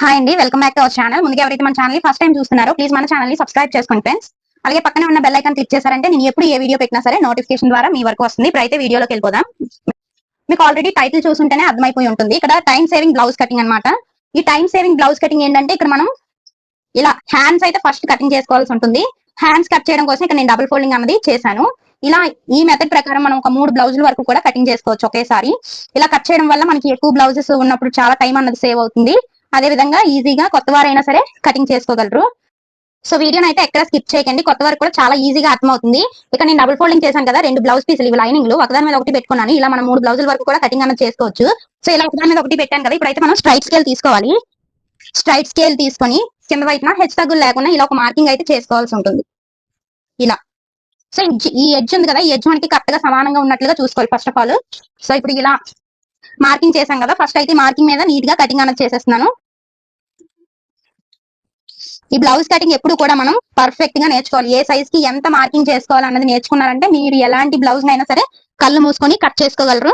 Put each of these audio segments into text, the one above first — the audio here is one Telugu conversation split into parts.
హాయ్ అండి welcome back to our channel ముందుగా ఎవరైతే మన ఛానల్ ఫస్ట్ టైం చూస్తున్నారో ప్లీజ్ మన ఛానల్ని సబ్స్క్రైబ్ చేసుకోండి ఫ్రెండ్స్ అలాగే పక్కనే ఉన్న బెల్ ఐకాన్ క్లిక్ చేశారంటే నేను ఎప్పుడు ఏ వీడియో పెట్టినా సరే నోటిఫికేషన్ ద్వారా మీ వరకు వస్తుంది. ఇప్పుడైతే వీడియోలోకి వెళ్ళిపోదాం. మీకు ఆల్రెడీ టైటిల్ చూసుంటేనే అర్థమైపోయి ఉంటుంది. ఇక్కడ టైం సేవింగ్ బ్లౌజ్ కటింగ్ అన్నమాట. ఈ టైం సేవింగ్ బ్లౌజ్ కటింగ్ ఏంటంటే ఇక్కడ మనం ఇలా హ్యాండ్స్ అయితే ఫస్ట్ కటింగ్ చేసుకోవాల్సి ఉంటుంది. హ్యాండ్స్ కట్ చేయడం కోసం ఇక్కడ నేను డబుల్ ఫోల్డింగ్ అన్నది చేశాను. ఇలా ఈ మెథడ్ ప్రకారం మనం ఒక మూడు బ్లౌజుల వరకు కూడా కటింగ్ చేసుకోవచ్చు ఒకేసారి. ఇలా కట్ చేయడం వల్ల మనకి ఎక్కువ బ్లౌజెస్ ఉన్నప్పుడు చాలా టైం అన్నది సేవ్ అవుతుంది. అదే విధంగా ఈజీగా కొత్త వారైనా సరే కటింగ్ చేసుకోగలరు. సో వీడియోని అయితే ఎక్కడ స్కిప్ చేయకండి. కొత్త వరకు కూడా చాలా ఈజీగా అర్థమవుతుంది. ఇక్కడ నేను డబుల్ ఫోల్డింగ్ చేశాను కదా రెండు బ్లౌజ్ పీసులు ఇవి లైనింగ్లు ఒకదాని మీద ఒకటి పెట్టుకున్నాను. ఇలా మనం మూడు బ్లౌజుల వరకు కూడా కటింగ్ అన్నది చేసుకోవచ్చు. సో ఇలా ఒకదాని మీద ఒకటి పెట్టాను కదా ఇప్పుడైతే మనం స్ట్రైట్ స్కేల్ తీసుకోవాలి. స్ట్రైట్ స్కేల్ తీసుకొని కింద వైపున హెచ్ తగ్గులు లేకుండా ఇలా ఒక మార్కింగ్ అయితే చేసుకోవాల్సి ఉంటుంది. ఇలా. సో ఈ ఎడ్జ్ ఉంది కదా ఈ ఎడ్జ్ మనకి కరెక్ట్గా సమానంగా ఉన్నట్లుగా చూసుకోవాలి ఫస్ట్ ఆఫ్ ఆల్ సో ఇప్పుడు ఇలా మార్కింగ్ చేశాం కదా ఫస్ట్ అయితే మార్కింగ్ మీద నీట్గా కటింగ్ అనేది చేసేస్తున్నాను. ఈ బ్లౌజ్ కటింగ్ ఎప్పుడు కూడా మనం పర్ఫెక్ట్గా నేర్చుకోవాలి. ఏ సైజ్కి ఎంత మార్కింగ్ చేసుకోవాలి అన్నది నేర్చుకున్నారంటే మీరు ఎలాంటి బ్లౌజ్ అయినా సరే కళ్ళు మూసుకొని కట్ చేసుకోగలరు.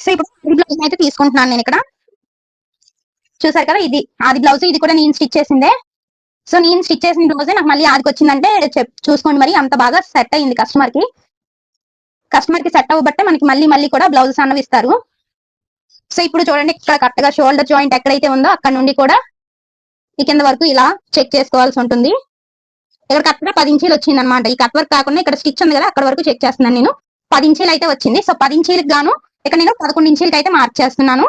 సో ఇప్పుడు బ్లౌజ్ అయితే తీసుకుంటున్నాను నేను ఇక్కడ. చూసారు కదా ఇది అది బ్లౌజ్ ఇది కూడా నేను స్టిచ్ చేసిందే. సో నేను స్టిచ్ చేసిన బ్లౌజే నాకు మళ్ళీ ఆదికి వచ్చిందంటే చూసుకోండి మరి అంత బాగా సెట్ అయింది కస్టమర్కి. కస్టమర్కి సెట్ అవ్వబట్టే మనకి మళ్ళీ మళ్ళీ కూడా బ్లౌజెస్ అన్నవి ఇస్తారు. సో ఇప్పుడు చూడండి ఇక్కడ కరెక్ట్గా షోల్డర్ జాయింట్ ఎక్కడైతే ఉందో అక్కడ నుండి కూడా ఈ కింద వరకు ఇలా చెక్ చేసుకోవాల్సి ఉంటుంది. ఇక్కడ కరెక్ట్గా పది ఇంచీలు వచ్చింది అనమాట ఈ కట్ వర్క్ కాకుండా ఇక్కడ స్టిచ్ ఉంది కదా అక్కడ వరకు చెక్ చేస్తున్నాను నేను. పది ఇంచీలు అయితే వచ్చింది. సో పది ఇంచీలకు గాను ఇక్కడ నేను పదకొండు ఇంచీలకి అయితే మార్క్ చేస్తున్నాను.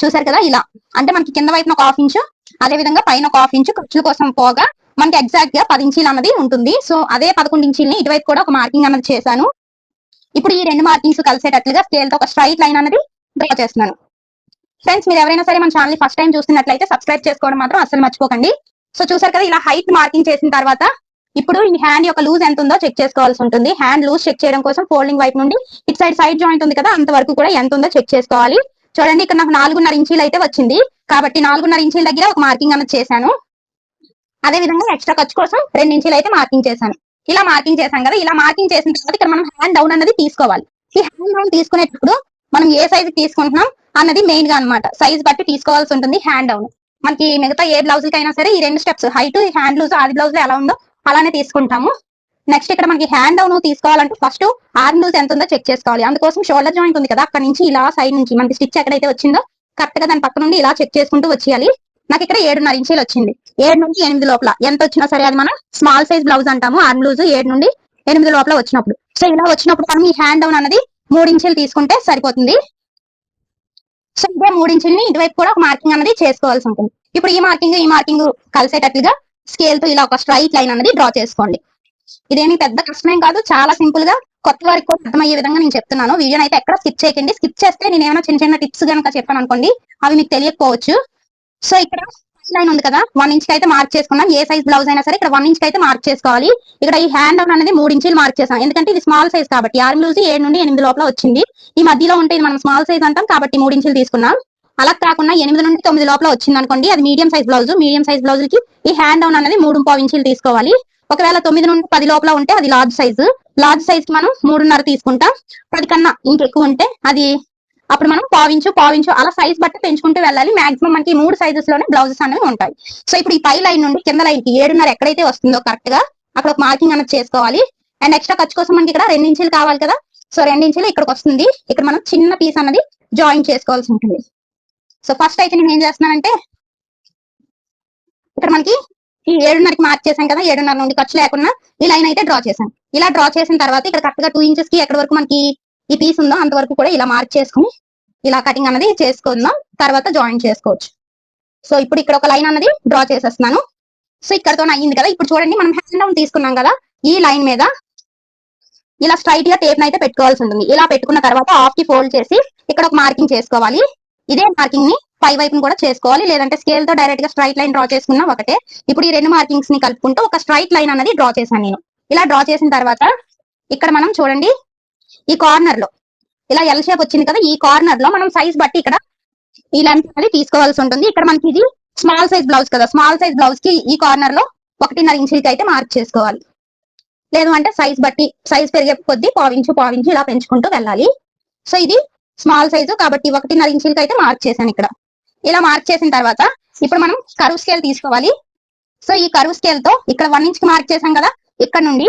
చూసారు కదా ఇలా. అంటే మనకి కింద వైపున ఒక హాఫ్ ఇంచు అదే విధంగా పైన ఒక హాఫ్ ఇంచు ఖర్చుల కోసం పోగా మనకి ఎగ్జాక్ట్గా పది ఇంచీలు అన్నది ఉంటుంది. సో అదే పదకొండు ఇంచీలని ఇటువైపు కూడా ఒక మార్కింగ్ అన్నది చేశాను. ఇప్పుడు ఈ రెండు మార్కింగ్స్ కలిసేటట్లుగా స్కేల్తో ఒక స్ట్రైట్ లైన్ అనేది డ్రా చేస్తున్నాను. ఫ్రెండ్స్ మీరు ఎవరైనా సరే మన ఛానల్ ఫస్ట్ టైం చూస్తున్నట్లయితే సబ్స్క్రైబ్ చేసుకోవడం మాత్రం అసలు మర్చిపోకండి. సో చూసారు కదా ఇలా హైట్ మార్కింగ్ చేసిన తర్వాత ఇప్పుడు ఈ హ్యాండ్ యొక్క లూజ్ ఎంత ఉందో చెక్ చేసుకోవాల్సి ఉంటుంది. హ్యాండ్ లూజ్ చెక్ చేయడం కోసం ఫోల్డింగ్ వైపు నుండి ఇటు సైడ్ సైడ్ జాయింట్ ఉంది కదా అంత వరకు కూడా ఎంత ఉందో చెక్ చేసుకోవాలి. చూడండి ఇక్కడ నాకు నాలుగున్నర ఇంచీలు అయితే వచ్చింది. కాబట్టి నాలుగున్నర ఇంచీల దగ్గర ఒక మార్కింగ్ అనేది చేశాను. అదే విధంగా ఎక్స్ట్రా ఖర్చు కోసం రెండు ఇంచీలు అయితే మార్కింగ్ చేశాను. ఇలా మార్కింగ్ చేశాం కదా ఇలా మార్కింగ్ చేసిన తర్వాత ఇక్కడ మనం హ్యాండ్ డౌన్ అనేది తీసుకోవాలి. ఈ హ్యాండ్ డౌన్ తీసుకునేటప్పుడు మనం ఏ సైజ్ తీసుకుంటున్నాం? అన్నది మెయిన్గా అనమాట సైజ్ బట్టి తీసుకోవాల్సి ఉంటుంది హ్యాండ్ డౌన్ మనకి మిగతా ఏ బ్లౌజ్ అయినా సరే ఈ రెండు స్టెప్స్ హైట్ హ్యాండ్ లూజ్ ఆది బ్లౌజ్ ఎలా ఉందో అలానే తీసుకుంటాము. నెక్స్ట్ ఇక్కడ మనకి హ్యాండ్ డౌన్ తీసుకోవాలంటే ఫస్ట్ ఆర్మ్ లూజ్ ఎంత ఉందో చెక్ చేసుకోవాలి. అందుకోసం షోల్డర్ జాయింట్ ఉంది కదా అక్కడ నుంచి ఇలా సైడ్ నుంచి మనకి స్టిచ్ ఎక్కడైతే వచ్చిందో కరెక్ట్గా దాని పక్క నుండి ఇలా చెక్ చేసుకుంటూ వచ్చేయాలి. నాకు ఇక్కడ ఏడున్నర ఇంచీలు వచ్చింది. ఏడు నుండి ఎనిమిది లోపల. ఎంత వచ్చినా సరే అది మనం స్మాల్ సైజ్ బ్లౌజ్ అంటాము. ఆర్మ్ లూజ్ ఏడు నుండి ఎనిమిది లోపల వచ్చినప్పుడు. సో ఇలా వచ్చినప్పుడు మనం ఈ హ్యాండ్ డౌన్ అనేది మూడు ఇంచులు తీసుకుంటే సరిపోతుంది. సో ఇదే మూడు ఇటువైపు కూడా ఒక మార్కింగ్ అనేది చేసుకోవాల్సి ఉంటుంది. ఇప్పుడు ఈ మార్కింగ్ ఈ మార్కింగ్ కలిసేటట్లుగా స్కేల్తో ఇలా ఒక స్ట్రైట్ లైన్ అనేది డ్రా చేసుకోండి. ఇదేమి పెద్ద కష్టమేం కాదు చాలా సింపుల్గా కొత్త వారికి కూడా అర్థమయ్యే విధంగా నేను చెప్తున్నాను. వీడియోని అయితే ఎక్కడ స్కిప్ చేయకండి. స్కిప్ చేస్తే నేను ఏమైనా చిన్న చిన్న టిప్స్ కనుక చెప్పాను అనుకోండి అవి మీకు తెలియకపోవచ్చు. సో ఇక్కడ లైన్ ఉంది కదా వన్ ఇంచ్ అయితే మార్క్ చేసుకున్నాం. ఏ సైజ్ బ్లౌజ్ అయినా సరే ఇక్కడ వన్ ఇంచ్ అయితే మార్క్ చేసుకోవాలి. ఇక్కడ ఈ హ్యాండ్ డౌన్ అనేది మూడు ఇంచులు మార్క్ చేసాం ఎందుకంటే ఇది స్మాల్ సైజ్ కాబట్టి ఆరు లూజ్ ఏడు నుండి ఎనిమిది లోపల వచ్చింది. ఈ మధ్యలో ఉంటే ఇది మనం స్మాల్ సైజ్ అంటాం కాబట్టి మూడు ఇంచులు తీసుకున్నాం. అలా కాకుండా ఎనిమిది నుండి తొమ్మిది లోపల వచ్చింది అనుకోండి అది medium size blouse medium size బ్లౌజ్కి ఈ హ్యాండ్ డౌన్ అనేది మూడు పావు ఇంచులు తీసుకోవాలి. ఒకవేళ తొమ్మిది నుండి పది లోపల ఉంటే అది లార్జ్ సైజు లార్జ్ సైజ్ మనం మూడున్నర తీసుకుంటాం. పది కన్నా ఇంకెక్కువ ఉంటే అది అప్పుడు మనం పావించు పావించు అలా సైజ్ బట్టి పెంచుకుంటూ వెళ్ళాలి. మాక్సిమం మనకి మూడు సైజెస్లోనే బ్లౌజెస్ అనేవి ఉంటాయి. సో ఇప్పుడు ఈ పై లైన్ నుండి కింద లైన్కి ఏడున్నర ఎక్కడైతే వస్తుందో కరెక్ట్గా అక్కడ ఒక మార్కింగ్ అనేది చేసుకోవాలి. అండ్ ఎక్స్ట్రా ఖర్చు కోసం మనకి ఇక్కడ రెండు ఇంచులు కావాలి కదా. సో రెండు ఇంచులు ఇక్కడికి వస్తుంది. ఇక్కడ మనం చిన్న పీస్ అన్నది జాయిన్ చేసుకోవాల్సి ఉంటుంది. సో ఫస్ట్ అయితే నేను ఏం చేస్తున్నానంటే ఇక్కడ మనకి ఈ ఏడున్నరకి మార్క్ చేశాం కదా ఏడున్నర నుండి ఖర్చు లేకుండా ఈ లైన్ అయితే డ్రా చేశాను. ఇలా డ్రా చేసిన తర్వాత ఇక్కడ కరెక్ట్గా టూ ఇంచెస్కి ఎక్కడ వరకు మనకి ఈ పీస్ ఉందో అంతవరకు కూడా ఇలా మార్క్ చేసుకుని ఇలా కటింగ్ అనేది చేసుకుందాం. తర్వాత జాయిన్ చేసుకోవచ్చు. సో ఇప్పుడు ఇక్కడ ఒక లైన్ అనేది డ్రా చేసేస్తున్నాను. సో ఇక్కడతో అయ్యింది కదా. ఇప్పుడు చూడండి మనం హ్యాండ్ డౌన్ తీసుకున్నాం కదా. ఈ లైన్ మీద ఇలా స్ట్రైట్గా టేప్ అయితే పెట్టుకోవాల్సి ఉంటుంది. ఇలా పెట్టుకున్న తర్వాత హాఫ్కి ఫోల్డ్ చేసి ఇక్కడ ఒక మార్కింగ్ చేసుకోవాలి. ఇదే మార్కింగ్ని పై వైపును కూడా చేసుకోవాలి. లేదంటే స్కేల్తో డైరెక్ట్గా స్ట్రైట్ లైన్ డ్రా చేసుకున్నా ఒకటే. ఇప్పుడు ఈ రెండు మార్కింగ్స్ని కలుపుకుంటూ ఒక స్ట్రైట్ లైన్ అనేది డ్రా చేశాను నేను. ఇలా డ్రా చేసిన తర్వాత ఇక్కడ మనం చూడండి ఈ కార్నర్లో. ఇలా ఎల్ షేప్ వచ్చింది కదా ఈ కార్నర్లో మనం సైజ్ బట్టి ఇక్కడ ఈ లెంత్ అనేది తీసుకోవాల్సి ఉంటుంది. ఇక్కడ మనకి ఇది స్మాల్ సైజ్ బ్లౌజ్ కదా. స్మాల్ సైజ్ బ్లౌజ్కి ఈ కార్నర్లో ఒకటిన్నర ఇంచులకి అయితే మార్క్ చేసుకోవాలి. లేదు అంటే సైజ్ బట్టి సైజ్ పెరిగే కొద్దీ పావించు పావించు ఇలా పెంచుకుంటూ వెళ్ళాలి. సో ఇది స్మాల్ సైజు కాబట్టి ఒకటిన్నర ఇంచులకి అయితే మార్క్ చేశాను ఇక్కడ. ఇలా మార్క్ చేసిన తర్వాత ఇప్పుడు మనం కరువు స్కేల్ తీసుకోవాలి. సో ఈ కరువు స్కేల్తో ఇక్కడ వన్ ఇంచ్ మార్క్ చేసాం కదా ఇక్కడ నుండి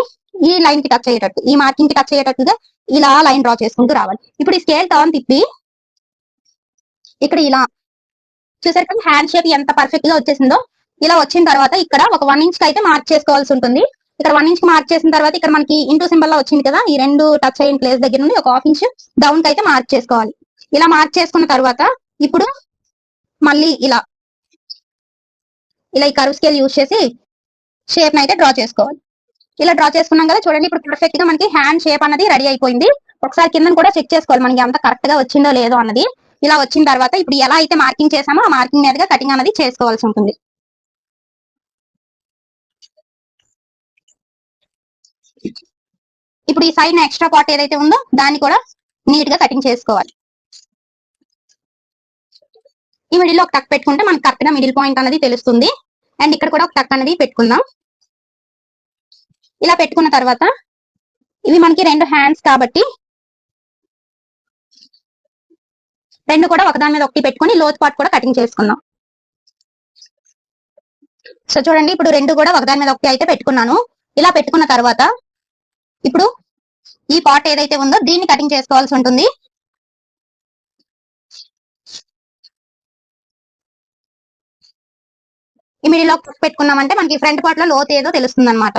ఈ లైన్కి టచ్ అయ్యేటట్టు ఈ మార్కింగ్కి టచ్ అయ్యేటట్టుగా ఇలా లైన్ డ్రా చేసుకుంటూ రావాలి. ఇప్పుడు ఈ స్కేల్ టర్న్ తిప్పి ఇక్కడ ఇలా చూసారు కదా హ్యాండ్ షేప్ ఎంత పర్ఫెక్ట్గా వచ్చేసిందో ఇలా వచ్చిన తర్వాత ఇక్కడ ఒక వన్ ఇంచ్కి అయితే మార్క్ చేసుకోవాల్సి ఉంటుంది. ఇక్కడ వన్ ఇంచ్ మార్క్ చేసిన తర్వాత ఇక్కడ మనకి ఇంటూ సింబల్లో వచ్చింది కదా ఈ రెండు టచ్ అయిన ప్లేస్ దగ్గర నుండి ఒక హాఫ్ ఇంచ్ డౌన్కి అయితే మార్క్ చేసుకోవాలి. ఇలా మార్క్ చేసుకున్న తర్వాత ఇప్పుడు మళ్ళీ ఇలా ఇలా ఈ కర్వ్ స్కేల్ యూజ్ చేసి షేప్ అయితే డ్రా చేసుకోవాలి. ఇలా డ్రా చేసుకున్నాం కదా చూడండి ఇప్పుడు పర్ఫెక్ట్గా మనకి హ్యాండ్ షేప్ అన్నది రెడీ అయిపోయింది. ఒకసారి కింద కూడా చెక్ చేసుకోవాలి మనకి అంత కరెక్ట్గా వచ్చిందో లేదో అన్నది. ఇలా వచ్చిన తర్వాత ఇప్పుడు ఎలా అయితే మార్కింగ్ చేసామో ఆ మార్కింగ్ మీదగా కటింగ్ అనేది చేసుకోవాల్సి ఉంటుంది. ఇప్పుడు ఈ సైడ్ ఎక్స్ట్రా పార్ట్ ఏదైతే ఉందో దాన్ని కూడా నీట్గా కటింగ్ చేసుకోవాలి. ఈ మిడిల్లో ఒక టక్ పెట్టుకుంటే మనకి కరెక్ట్గా మిడిల్ పాయింట్ అనేది తెలుస్తుంది. అండ్ ఇక్కడ కూడా ఒక టక్ అనేది పెట్టుకుందాం. ఇలా పెట్టుకున్న తర్వాత ఇవి మనకి రెండు హ్యాండ్స్ కాబట్టి రెండు కూడా ఒకదాని మీద ఒకటి పెట్టుకుని లోతు పాటు కూడా కటింగ్ చేసుకుందాం. సో చూడండి ఇప్పుడు రెండు కూడా ఒకదాని మీద ఒకటి అయితే పెట్టుకున్నాను. ఇలా పెట్టుకున్న తర్వాత ఇప్పుడు ఈ పార్ట్ ఏదైతే ఉందో దీన్ని కటింగ్ చేసుకోవాల్సి ఉంటుంది. ఈ మిడిల్ పెట్టుకున్నామంటే మనకి ఫ్రంట్ పార్ట్లో లోతు ఏదో తెలుస్తుంది అనమాట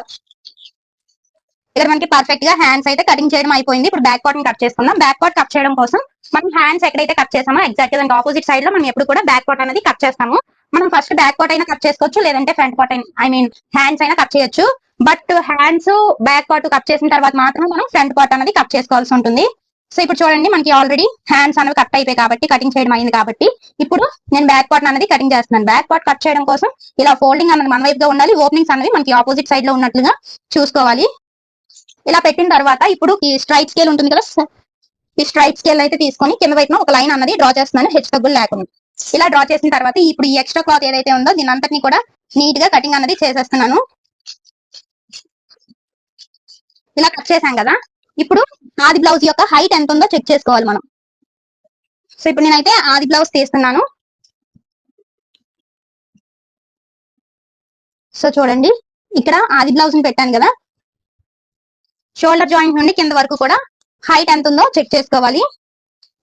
ఇక్కడ మనకి పర్ఫెక్ట్గా హ్యాండ్స్ అయితే కటింగ్ చేయడం అయిపోయింది. ఇప్పుడు బ్యాక్ పార్ట్ కట్ చేసుకుందాం. బ్యాక్ పార్ట్ కట్ చేయడం కోసం మనం హ్యాండ్స్ ఎక్కడైతే కట్ చేసామో ఎగ్జాక్ట్ దానికి ఆపోజిట్ సైడ్లో మనం ఎప్పుడు కూడా బ్యాక్ పార్ట్ అనేది కట్ చేస్తాము. మనం ఫస్ట్ బ్యాక్ పార్ట్ అయినా కట్ చేసుకోవచ్చు లేదంటే ఫ్రంట్ పార్ట్ అయినా ఐ మీన్ హ్యాండ్స్ అయినా కట్ చేయొచ్చు. But hands back part cut చేసిన తర్వాత మాత్రమే మనం ఫ్రంట్ పార్ట్ అనేది కట్ చేసుకోవాల్సి ఉంటుంది. సో ఇప్పుడు చూడండి మనకి ఆల్రెడీ హ్యాండ్స్ అనేవి కట్ అయిపోయి కాబట్టి కటింగ్ చేయడం అయింది కాబట్టి ఇప్పుడు నేను బ్యాక్ పార్ట్ అనేది కటింగ్ చేస్తున్నాను. బ్యాక్ పార్ట్ కట్ చేయడం కోసం ఇలా ఫోల్డింగ్ అనేది మన వైపుగా ఉండాలి. ఓపెనింగ్స్ అనేవి మనకి ఆపోజిట్ సైడ్లో ఉన్నట్లుగా చూసుకోవాలి. ఇలా పెట్టిన తర్వాత ఇప్పుడు ఈ స్ట్రైట్ స్కేల్ ఉంటుంది కదా ఈ స్ట్రైట్ స్కేల్ అయితే తీసుకొని కింద వైపున ఒక లైన్ అన్నది డ్రా చేస్తున్నాను హెచ్ తగ్గులు లేకుండా. ఇలా డ్రా చేసిన తర్వాత ఇప్పుడు ఈ ఎక్స్ట్రా క్లాత్ ఏదైతే ఉందో దీని అంతటిని కూడా నీట్గా కటింగ్ అనేది చేసేస్తున్నాను. ఇలా కట్ చేసాం కదా? ఇప్పుడు ఆది బ్లౌజ్ యొక్క హైట్ ఎంత ఉందో చెక్ చేసుకోవాలి మనం. సో ఇప్పుడు నేనైతే ఆది బ్లౌజ్ తీస్తున్నాను. సో చూడండి. ఇక్కడ ఆది బ్లౌజ్ని పెట్టాను కదా? షోల్డర్ జాయింట్ నుండి కింద వరకు కూడా హైట్ ఎంత ఉందో చెక్ చేసుకోవాలి.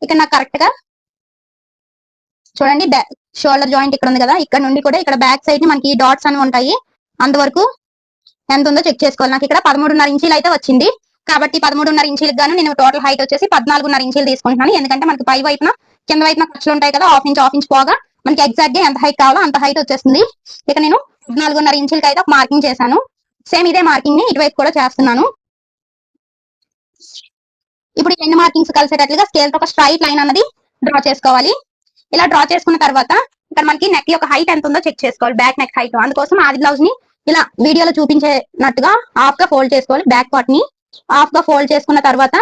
ఇక్కడ నాకు కరెక్ట్గా చూడండి షోల్డర్ జాయింట్ ఇక్కడ ఉంది కదా ఇక్కడ నుండి కూడా ఇక్కడ బ్యాక్ సైడ్ని మనకి డాట్స్ అని ఉంటాయి. అంతవరకు ఎంత ఉందో చెక్ చేసుకోవాలి. నాకు ఇక్కడ పదమూడున్నర ఇంచీలు అయితే వచ్చింది. కాబట్టి పదమూడున్నర ఇంచీలకు గాను నేను టోటల్ హైట్ వచ్చేసి పద్నాలుగున్నర ఇంచీలు తీసుకుంటున్నాను. ఎందుకంటే మనకి పై వైపున కింద వైపున ఖర్చులు ఉంటాయి కదా హాఫ్ ఇంచ్ హాఫ్ ఇంచ్ పోగా మనకి ఎగ్జాక్ట్గా ఎంత హైట్ కావాలో అంత హైట్ వచ్చేస్తుంది. ఇక నేను పద్నాలుగున్నర ఇంచీలకి అయితే ఒక మార్కింగ్ చేశాను. సేమ్ ఇదే మార్కింగ్ని ఇటువైపు కూడా చేస్తున్నాను. ఇప్పుడు ఈ రెండు మార్కింగ్స్ కలిసేటట్లుగా స్కేల్తో ఒక స్ట్రైట్ లైన్ అన్నది డ్రా చేసుకోవాలి. ఇలా డ్రా చేసుకున్న తర్వాత ఇక్కడ మనకి నెక్ యొక్క హైట్ ఎంత ఉందో చెక్ చేసుకోవాలి. బ్యాక్ నెక్ హైట్ అందుకోసం ఆది బ్లౌజ్ని ఇలా వీడియోలో చూపించేనట్టుగా హాఫ్గా ఫోల్డ్ చేసుకోవాలి. బ్యాక్ పార్ట్ని హాఫ్గా ఫోల్డ్ చేసుకున్న తర్వాత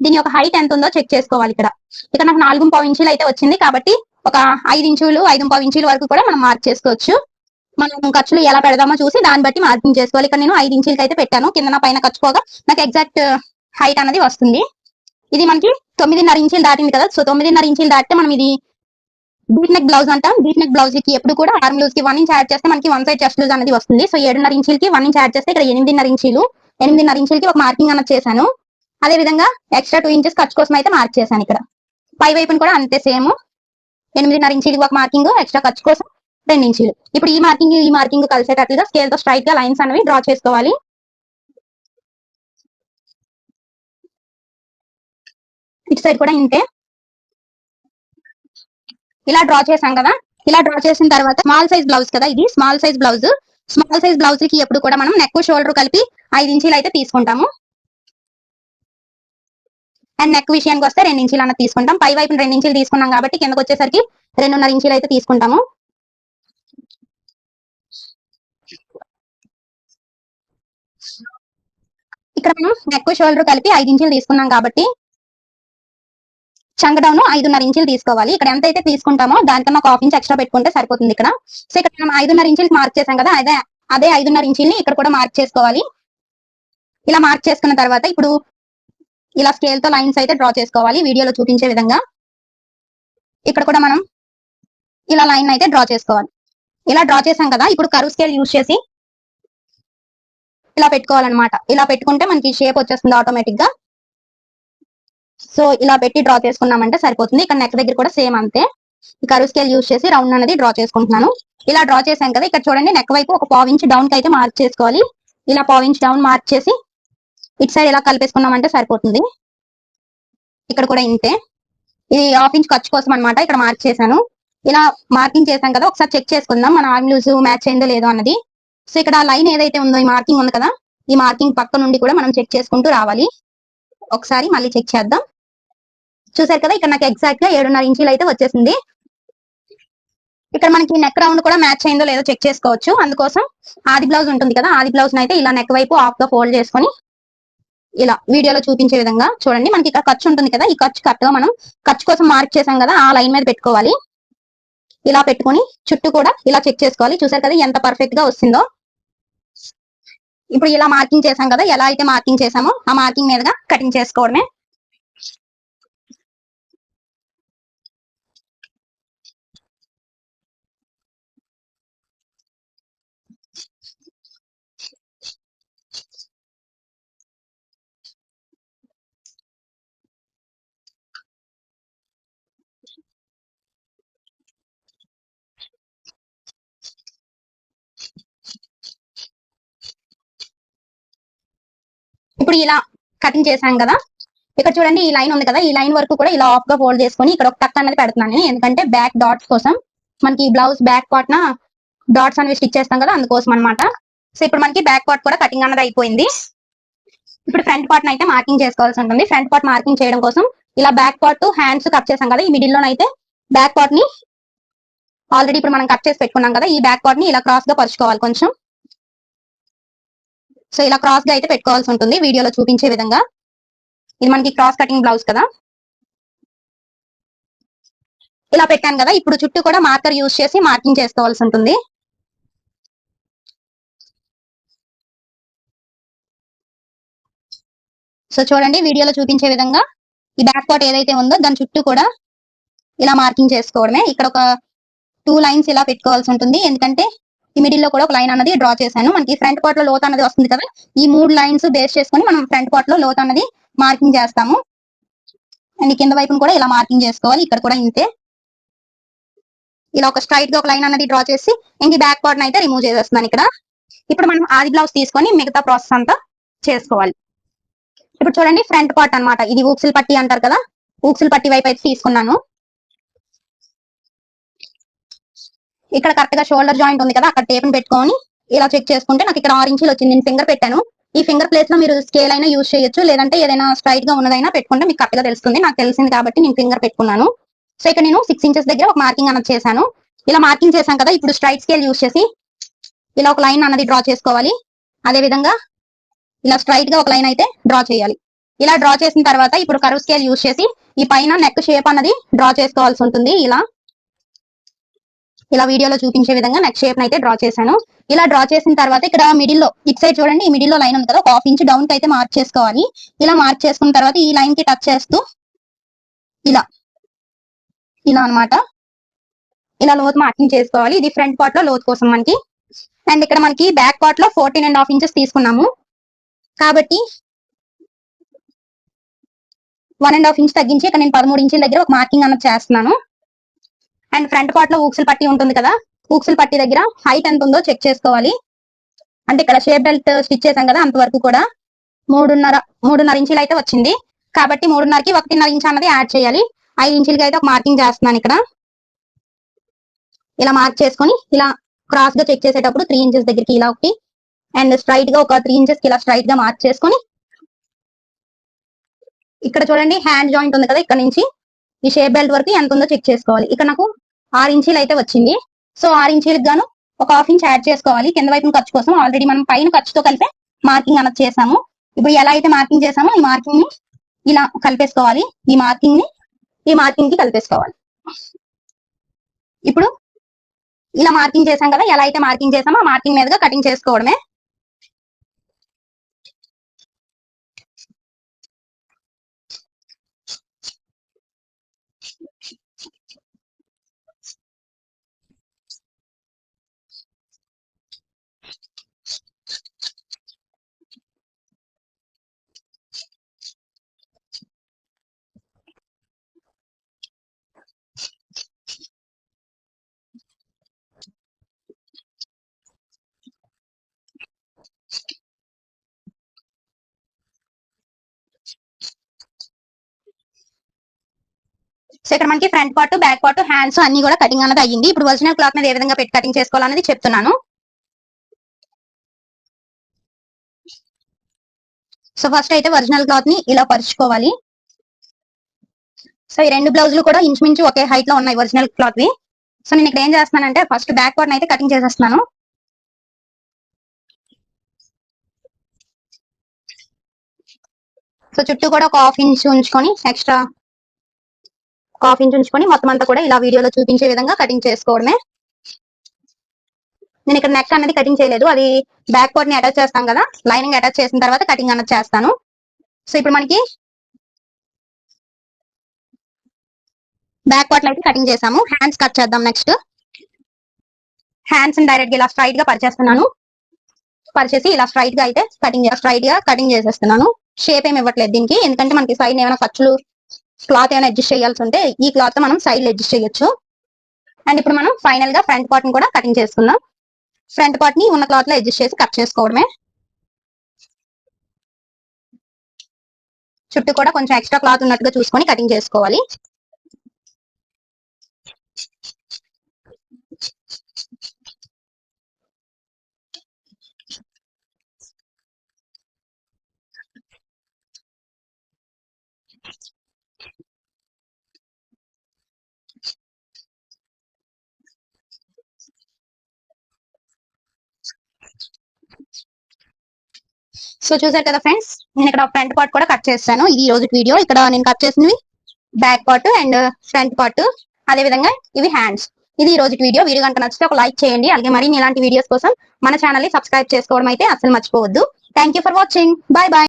దీని యొక్క హైట్ ఎంత ఉందో చెక్ చేసుకోవాలి ఇక్కడ. ఇక్కడ నాకు నాలుగు పావు ఇంచులు అయితే వచ్చింది కాబట్టి ఒక ఐదు ఇంచులు ఐదు పావు ఇంచుల వరకు కూడా మనం మార్క్ చేసుకోవచ్చు. మనం ఖర్చులు ఎలా పెడదామో చూసి దాన్ని బట్టి మార్కింగ్ చేసుకోవాలి. ఇక్కడ నేను ఐదు ఇంచులకి అయితే పెట్టాను. కింద పైన ఖర్చుకోగా నాకు ఎగ్జాక్ట్ హైట్ అనేది వస్తుంది. ఇది మనకి తొమ్మిదిన్నర ఇంచులు దాటింది కదా. సో తొమ్మిదిన్నర ఇంచులు దాటితే మనం ఇది డీప్ నెక్ బ్లౌజ్ అంటాం. డీప్ నెక్ బ్లౌజ్కి ఎప్పుడు కూడా ఆర్మ్ లూజ్కి వన్ ఇంచ్ యాడ్ చేస్తే మనకి వన్ సైడ్ చెస్ట్ లూజ్ అనేది వస్తుంది. సో ఏడున్నర ఇంచులకి వన్ ఇంచ్ యాడ్ చేస్తే ఇక్కడ ఎనిమిదిన్నర ఇంచులు ఎనిమిదిన్నర ఇంచులకి ఒక మార్కింగ్ అన్నది చేశాను. అదే విధంగా ఎక్స్ట్రా టూ ఇంచెస్ ఖర్చు కోసం అయితే మార్క్ చేశాను ఇక్కడ. పై వైపును కూడా అంతే సేమ్ ఎనిమిదిన్నర ఇంచులకి ఒక మార్కింగ్ ఎక్స్ట్రా ఖర్చు కోసం రెండు ఇంచులు. ఇప్పుడు ఈ మార్కింగ్ ఈ మార్కింగ్ కలిసేటట్లుగా స్కేల్తో స్ట్రైట్గా లైన్స్ అనేవి డ్రా చేసుకోవాలి. ఇటు సైడ్ కూడా ఇంతే. ఇలా డ్రా చేసాం కదా. ఇలా డ్రా చేసిన తర్వాత స్మాల్ సైజ్ బ్లౌజ్ కదా ఇది small size blouse. Small size బ్లౌజ్కి ఎప్పుడు కూడా మనం నెక్ షోల్డర్ కలిపి ఐదు ఇంచీలు అయితే తీసుకుంటాము. అండ్ నెక్ విషయానికి వస్తే రెండు ఇంచీలు అన్నది తీసుకుంటాం. పై వైపు రెండు ఇంచీలు తీసుకున్నాం కాబట్టి కిందకు వచ్చేసరికి రెండున్నర ఇంచీలు అయితే తీసుకుంటాము. ఇక్కడ మనం నెక్ షోల్డర్ కలిపి ఐదు ఇంచులు తీసుకున్నాం కాబట్టి చంక ఐదున్నర ఇంచులు తీసుకోవాలి. ఇక్కడ ఎంత అయితే తీసుకుంటామో దానికన్నా ఒక హాఫ్ ఇంచ్ ఎక్స్ట్రా పెట్టుకుంటే సరిపోతుంది ఇక్కడ. సో ఇక్కడ మనం ఐదున్నర ఇంచులకి మార్క్ చేసాం కదా అదే అదే ఐదున్నర ఇంచుల్ని ఇక్కడ కూడా మార్క్ చేసుకోవాలి. ఇలా మార్క్ చేసుకున్న తర్వాత ఇప్పుడు ఇలా స్కేల్తో లైన్స్ అయితే డ్రా చేసుకోవాలి వీడియోలో చూపించే విధంగా. ఇక్కడ కూడా మనం ఇలా లైన్ అయితే డ్రా చేసుకోవాలి. ఇలా డ్రా చేసాం కదా ఇప్పుడు కరువు స్కేల్ యూజ్ చేసి ఇలా పెట్టుకోవాలన్నమాట. ఇలా పెట్టుకుంటే మనకి షేప్ వచ్చేస్తుంది ఆటోమేటిక్గా. సో ఇలా పెట్టి డ్రా చేసుకున్నామంటే సరిపోతుంది. ఇక్కడ నెక్ దగ్గర కూడా సేమ్ అంతే. ఈ కరువు స్కేల్ యూజ్ చేసి రౌండ్ అనేది డ్రా చేసుకుంటున్నాను. ఇలా డ్రా చేసాం కదా ఇక్కడ చూడండి నెక్ వైపు ఒక పావు ఇంచ్ డౌన్కి అయితే మార్క్ చేసుకోవాలి. ఇలా పావు ఇంచ్ డౌన్ మార్క్ చేసి ఇటు సైడ్ ఇలా కలిపేసుకున్నామంటే సరిపోతుంది. ఇక్కడ కూడా ఇంతే. ఇది హాఫ్ ఇంచ్ ఖర్చు కోసం అనమాట ఇక్కడ మార్క్ చేశాను. ఇలా మార్కింగ్ చేశాం కదా ఒకసారి చెక్ చేసుకుందాం. మన ఆర్మ్ లూజ్ మ్యాచ్ అయిందో లేదో అన్నది. సో ఇక్కడ లైన్ ఏదైతే ఉందో ఈ మార్కింగ్ ఉంది కదా ఈ మార్కింగ్ పక్క నుండి కూడా మనం చెక్ చేసుకుంటూ రావాలి. ఒకసారి మళ్ళీ చెక్ చేద్దాం. చూసారు కదా ఇక్కడ నాకు ఎగ్జాక్ట్గా ఏడున్నర ఇంచీలు అయితే వచ్చేసింది. ఇక్కడ మనకి నెక్ రౌండ్ కూడా మ్యాచ్ అయిందో లేదో చెక్ చేసుకోవచ్చు. అందుకోసం ఆది బ్లౌజ్ ఉంటుంది కదా ఆది బ్లౌజ్ అయితే ఇలా నెక్ వైపు ఆఫ్గా ఫోల్డ్ చేసుకొని ఇలా వీడియోలో చూపించే విధంగా చూడండి. మనకి ఇక్కడ ఖర్చు ఉంటుంది కదా ఈ ఖర్చు కరెక్ట్గా మనం ఖర్చు కోసం మార్క్ చేసాం కదా ఆ లైన్ మీద పెట్టుకోవాలి. ఇలా పెట్టుకొని చుట్టూ కూడా ఇలా చెక్ చేసుకోవాలి. చూసారు కదా ఎంత పర్ఫెక్ట్గా వస్తుందో. ఇప్పుడు ఇలా మార్కింగ్ చేసాం కదా ఎలా అయితే మార్కింగ్ చేసామో ఆ మార్కింగ్ మీదుగా కటింగ్ చేసుకోవడమే ఇప్పుడు ఇలా కటింగ్ చేసాం కదా ఇక్కడ చూడండి ఈ లైన్ ఉంది కదా ఈ లైన్ వరకు కూడా ఇలా ఆఫ్గా ఫోల్డ్ చేసుకొని ఇక్కడ ఒక టక్ అనేది పెడుతున్నాను నేను. ఎందుకంటే బ్యాక్ డాట్స్ కోసం మనకి బ్లౌజ్ బ్యాక్ పార్ట్ న డాట్స్ అనేవి స్టిచ్ చేస్తాం కదా అందుకోసం అన్నమాట. సో ఇప్పుడు మనకి బ్యాక్ పార్ట్ కూడా కటింగ్ అన్నది అయిపోయింది. ఇప్పుడు ఫ్రంట్ పార్ట్ అయితే మార్కింగ్ చేసుకోవాల్సి ఉంటుంది. ఫ్రంట్ పార్ట్ మార్కింగ్ చేయడం కోసం ఇలా బ్యాక్ పార్ట్ హ్యాండ్స్ కట్ చేసాం కదా ఈ మిడిల్ లోనైతే బ్యాక్ పార్ట్ని ఆల్రెడీ ఇప్పుడు మనం కట్ చేసి పెట్టుకున్నాం కదా ఈ బ్యాక్ పార్ట్ని ఇలా క్రాస్గా పరుచుకోవాలి కొంచెం. సో ఇలా క్రాస్గా అయితే పెట్టుకోవాల్సి ఉంటుంది. వీడియోలో చూపించే విధంగా. ఇది మనకి క్రాస్ కటింగ్ బ్లౌజ్ కదా. ఇలా పెట్టాను కదా. ఇప్పుడు చుట్టూ కూడా మార్కర్ యూజ్ చేసి మార్కింగ్ చేసుకోవాల్సి ఉంటుంది. సో చూడండి వీడియోలో చూపించే విధంగా ఈ బ్యాక్ పార్ట్ ఏదైతే ఉందో దాని చుట్టూ కూడా ఇలా మార్కింగ్ చేసుకోవడమే. ఇక్కడ ఒక టూ లైన్స్ ఇలా పెట్టుకోవాల్సి ఉంటుంది. ఎందుకంటే ఈ మిడిల్లో కూడా ఒక లైన్ అనేది డ్రా చేశాను. మనకి ఫ్రంట్ పార్ట్లో లోత్ అనేది వస్తుంది కదా. ఈ మూడు లైన్స్ బేస్ చేసుకొని మనం ఫ్రంట్ పార్ట్లో లోత్ అనేది మార్కింగ్ చేస్తాము. అండ్ కింద వైపును కూడా ఇలా మార్కింగ్ చేసుకోవాలి. ఇక్కడ కూడా ఇంతే. ఇలా ఒక స్ట్రైట్గా ఒక లైన్ అనేది డ్రా చేసి ఇంక బ్యాక్ పార్ట్ అయితే రిమూవ్ చేసేస్తున్నాను ఇక్కడ. ఇప్పుడు మనం ఆది బ్లౌజ్ తీసుకొని మిగతా ప్రాసెస్ అంతా చేసుకోవాలి. ఇప్పుడు చూడండి ఫ్రంట్ పార్ట్ అన్నమాట. ఇది ఊక్సిల్ పట్టి అంటారు కదా. ఊక్సిల్ పట్టి వైపు అయితే తీసుకున్నాను. ఇక్కడ కరెక్ట్గా షోల్డర్ జాయింట్ ఉంది కదా అక్కడ టేప్ పెట్టుకొని ఇలా చెక్ చేసుకుంటే నాకు ఇక్కడ ఆరు ఇంచులు వచ్చింది. నేను ఫింగర్ పెట్టాను. ఈ ఫింగర్ ప్లేస్లో మీరు స్కేల్ అయినా యూజ్ చేయొచ్చు. లేదంటే ఏదైనా స్ట్రైట్గా ఉన్నదైనా పెట్టుకుంటే మీకు కరెక్ట్గా తెలుస్తుంది. నాకు తెలిసింది కాబట్టి నేను ఫింగర్ పెట్టుకున్నాను. సో ఇక్కడ నేను సిక్స్ ఇంచెస్ దగ్గర ఒక మార్కింగ్ అన్నది చేశాను. ఇలా మార్కింగ్ చేశాను కదా ఇప్పుడు స్ట్రైట్ స్కేల్ యూజ్ చేసి ఇలా ఒక లైన్ అన్నది డ్రా చేసుకోవాలి. అదే విధంగా ఇలా స్ట్రైట్గా ఒక లైన్ అయితే డ్రా చేయాలి. ఇలా డ్రా చేసిన తర్వాత ఇప్పుడు కరువు స్కేల్ యూజ్ చేసి ఈ పైన నెక్ షేప్ అన్నది డ్రా చేసుకోవాల్సి ఉంటుంది. ఇలా ఇలా వీడియోలో చూపించే విధంగా నెక్ షేప్ అయితే డ్రా చేశాను. ఇలా డ్రా చేసిన తర్వాత ఇక్కడ మిడిల్లో ఇట్ సైడ్ చూడండి ఈ మిడిల్లో లైన్ ఉంది కదా ఒక హాఫ్ ఇంచ్ డౌన్కి అయితే మార్క్ చేసుకోవాలి. ఇలా మార్క్ చేసుకున్న తర్వాత ఈ లైన్కి టచ్ చేస్తూ ఇలా ఇలా అన్నమాట. ఇలా లోత్ మార్కింగ్ చేసుకోవాలి. ఇది ఫ్రంట్ పార్ట్లో లోత్ కోసం మనకి. అండ్ ఇక్కడ మనకి బ్యాక్ పార్ట్లో ఫోర్టీన్ అండ్ హాఫ్ ఇంచెస్ తీసుకున్నాము. కాబట్టి వన్ అండ్ హాఫ్ ఇంచ్ తగ్గించి ఇక్కడ నేను పదమూడు ఇంచుల దగ్గర ఒక మార్కింగ్ అన్నది చేస్తున్నాను. అండ్ ఫ్రంట్ పార్ట్లో ఊక్సులు పట్టి ఉంటుంది కదా? ఊక్సులు పట్టి దగ్గర హైట్ ఎంత ఉందో చెక్ చేసుకోవాలి. అంటే ఇక్కడ షేప్ బెల్ట్ స్టిచ్ చేసాం కదా అంతవరకు కూడా. మూడున్నర మూడున్నర ఇంచులు అయితే వచ్చింది. కాబట్టి మూడున్నరకి ఒకటిన్నర ఇంచ్ అన్నది యాడ్ చేయాలి. ఐదు ఇంచులకి అయితే ఒక మార్కింగ్ చేస్తున్నాను ఇక్కడ. ఇలా మార్క్ చేసుకొని ఇలా క్రాస్గా చెక్ చేసేటప్పుడు త్రీ ఇంచెస్ దగ్గరికి ఇలా ఒకటి అండ్ స్ట్రైట్గా ఒక త్రీ ఇంచెస్కి ఇలా స్ట్రైట్గా మార్క్ చేసుకొని ఇక్కడ చూడండి హ్యాండ్ జాయింట్ ఉంది కదా ఇక్కడ నుంచి. ఈ షేప్ బెల్ట్ వరకు ఎంత ఉందో చెక్ చేసుకోవాలి. ఇక్కడ నాకు ఆరు ఇంచీలు అయితే వచ్చింది. సో ఆరు ఇంచీలకు గాను ఒక హాఫ్ ఇంచ్ యాడ్ చేసుకోవాలి. కింద వైపు ఖర్చు కోసం ఆల్రెడీ మనం పైన ఖర్చుతో కలిపే మార్కింగ్ అన్నది చేసాము ఇప్పుడు ఎలా అయితే మార్కింగ్ చేసామో ఈ మార్కింగ్ని ఇలా కలిపేసుకోవాలి. ఈ మార్కింగ్ని ఈ మార్కింగ్కి కలిపేసుకోవాలి. ఇప్పుడు ఇలా మార్కింగ్ చేసాం కదా ఎలా అయితే మార్కింగ్ చేసామో ఆ మార్కింగ్ మీదుగా కటింగ్ చేసుకోవడమే. సో ఇక్కడ మనకి front part back part hands అన్ని కూడా కటింగ్ అనేది అయ్యింది. ఇప్పుడు ఒరిజినల్ క్లాత్ మీద ఏ విధంగా పెట్టి కటింగ్ చేసుకోవాలనేది చెప్తున్నాను. సో ఫస్ట్ అయితే ఒరిజినల్ క్లాత్ని ఇలా పరుచుకోవాలి. సో ఈ రెండు బ్లౌజులు కూడా ఇంచుమించు ఒకే హైట్లో ఉన్నాయి ఒరిజినల్ క్లాత్ వి. సో నేను ఇక్కడ ఏం చేస్తున్నానంటే ఫస్ట్ బ్యాక్ పార్ట్ అయితే కటింగ్ చేసేస్తున్నాను. సో చుట్టూ కూడా ఒక హాఫ్ ఇంచ్ ఉంచుకొని ఎక్స్ట్రా ఒక హాఫ్ ఇంచ్ ఉంచుకొని మొత్తం అంతా కూడా ఇలా వీడియోలో చూపించే విధంగా కటింగ్ చేసుకోవడమే. నేను ఇక్కడ నెక్ అనేది కటింగ్ చేయలేదు. అది బ్యాక్ పార్ట్ని అటాచ్ చేస్తాం కదా లైనింగ్ అటాచ్ చేసిన తర్వాత కటింగ్ అన్నది చేస్తాను. సో ఇప్పుడు మనకి బ్యాక్ పార్ట్ అయితే కటింగ్ చేసాము. హ్యాండ్స్ కట్ చేద్దాం నెక్స్ట్ హ్యాండ్స్ డైరెక్ట్గా ఇలా స్ట్రైట్గా పరిచేస్తున్నాను. పరిచేసి ఇలా స్ట్రైట్గా అయితే కటింగ్ స్ట్రైట్గా కటింగ్ చేసేస్తున్నాను. షేప్ ఏమి ఇవ్వట్లేదు దీనికి. ఎందుకంటే మనకి సైడ్ ఏమైనా ఖర్చులు క్లాత్ ఏమైనా అడ్జస్ట్ చేయాల్సి ఉంటే ఈ క్లాత్ మనం సైడ్ అడ్జస్ట్ చేయొచ్చు. అండ్ ఇప్పుడు మనం ఫైనల్గా ఫ్రంట్ పార్ట్ని కూడా కటింగ్ చేసుకుందాం. ఫ్రంట్ పార్ట్ని ఉన్న క్లాత్లో అడ్జస్ట్ చేసి కట్ చేసుకోవడమే. చుట్టూ కూడా కొంచెం ఎక్స్ట్రా క్లాత్ ఉన్నట్టుగా చూసుకొని కటింగ్ చేసుకోవాలి. సో చూసారు కదా ఫ్రెండ్స్ నేను ఇక్కడ ఫ్రంట్ పార్ట్ కూడా కట్ చేస్తాను. ఇది ఈ రోజు వీడియో. ఇక్కడ నేను కట్ చేసినవి back part and front part. అదే విధంగా ఇవి హ్యాండ్స్. ఇది ఈ రోజు వీడియో. వీడియో కనుక నచ్చితే ఒక లైక్ చేయండి. అలాగే మరిన్ని ఇలాంటి వీడియోస్ కోసం మన ఛానల్ని సబ్స్క్రైబ్ చేసుకోవడం అయితే అసలు మర్చిపోవద్దు. Thank for watching bye bye